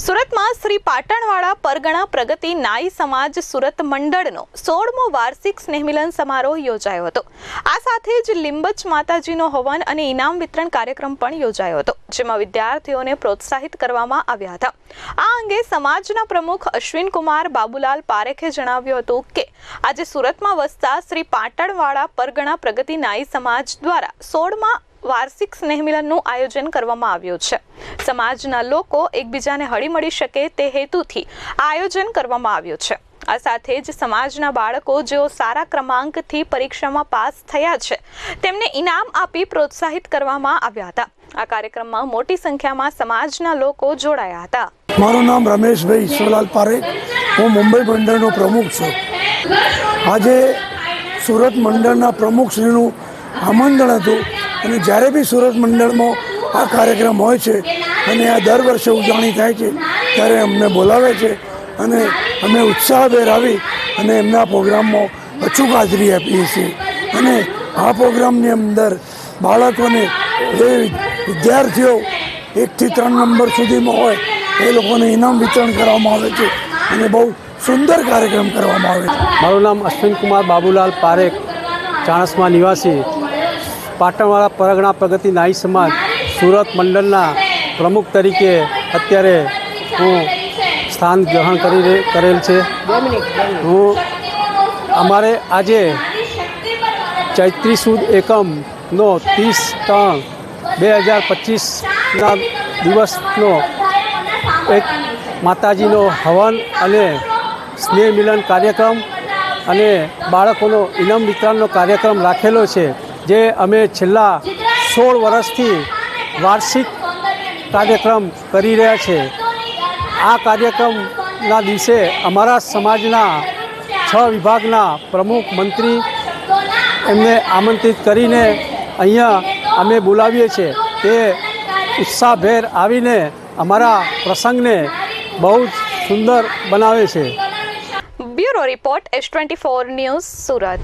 સુરતમાં શ્રી પાટણવાળા પરગણા પ્રગતિ નાઈ સમાજ સુરત મંડળનો સોળમો વાર્ષિક સ્નેહમિલન સમારોહ યોજાયો હતો. આ સાથે જ લીંબચ માતાજીનો હવન અને ઇનામ વિતરણ કાર્યક્રમ પણ યોજાયો હતો, જેમાં વિદ્યાર્થીઓને પ્રોત્સાહિત કરવામાં આવ્યા હતા. આ અંગે સમાજના પ્રમુખ અશ્વિન કુમાર બાબુલાલ પારેખે જણાવ્યું હતું કે, આજે સુરતમાં વસતા શ્રી પાટણવાળા પરગણા પ્રગતિ નાઈ સમાજ દ્વારા સોળમાં વાર્ષિક સ્નેહમિલનનું આયોજન કરવામાં આવ્યું છે. સમાજના લોકો એકબીજાને હળીમળી શકે તે હેતુથી આયોજન કરવામાં આવ્યું છે. આ સાથે જ સમાજના બાળકો જેઓ સારા ક્રમાંકથી પરીક્ષામાં પાસ થયા છે, તેમને ઇનામ આપી પ્રોત્સાહિત કરવામાં આવ્યા હતા. આ કાર્યક્રમમાં મોટી સંખ્યામાં સમાજના લોકો જોડાયા હતા. મારું નામ રમેશભાઈ ઈશ્વરલાલ પારેખ. હું મુંબઈ મંડળનો પ્રમુખ છું. આજે સુરત મંડળના પ્રમુખશ્રીનું આમંત્રણ હતું અને જ્યારે બી સુરત મંડળમાં આ કાર્યક્રમ હોય છે, અને આ દર વર્ષે ઉજવણી થાય છે, ત્યારે અમને બોલાવે છે અને અમે ઉત્સાહભેર આવી અને એમના પ્રોગ્રામમાં અચૂક હાજરી આપીએ છીએ. અને આ પ્રોગ્રામની અંદર બાળકોને જે વિદ્યાર્થીઓ એકથી ત્રણ નંબર સુધીમાં હોય, એ લોકોને ઇનામ વિતરણ કરવામાં આવે છે અને બહુ સુંદર કાર્યક્રમ કરવામાં આવે છે. મારું નામ અશ્વિન કુમાર બાબુલાલ પારેખ, ચાણસમા નિવાસી. પાટણવાળા પરગણા પ્રગતિ નાઈ સમાજ સુરત મંડળના પ્રમુખ તરીકે અત્યારે હું સ્થાન ગ્રહણ કરી કરેલ છે. હું અમારે આજે ચૈત્રી સુદ એકમનો ત્રીસ ત્રણ બે હજાર પચીસના દિવસનો એક માતાજીનો હવન અને સ્નેહ મિલન કાર્યક્રમ અને બાળકોનો ઇનામ વિતરણનો કાર્યક્રમ રાખેલો છે. જે અમે છેલ્લા સોળ વર્ષથી વાર્ષિક કાર્યક્રમ કરી રહ્યા છે. આ કાર્યક્રમના દિવસે અમારા સમાજના છ વિભાગના પ્રમુખ મંત્રી એમને આમંત્રિત કરીને અહીંયા અમે બોલાવીએ છીએ. તે ઉત્સાહભેર આવીને અમારા પ્રસંગને બહુ જ સુંદર બનાવે છે. Bureau report S twenty four news Surat.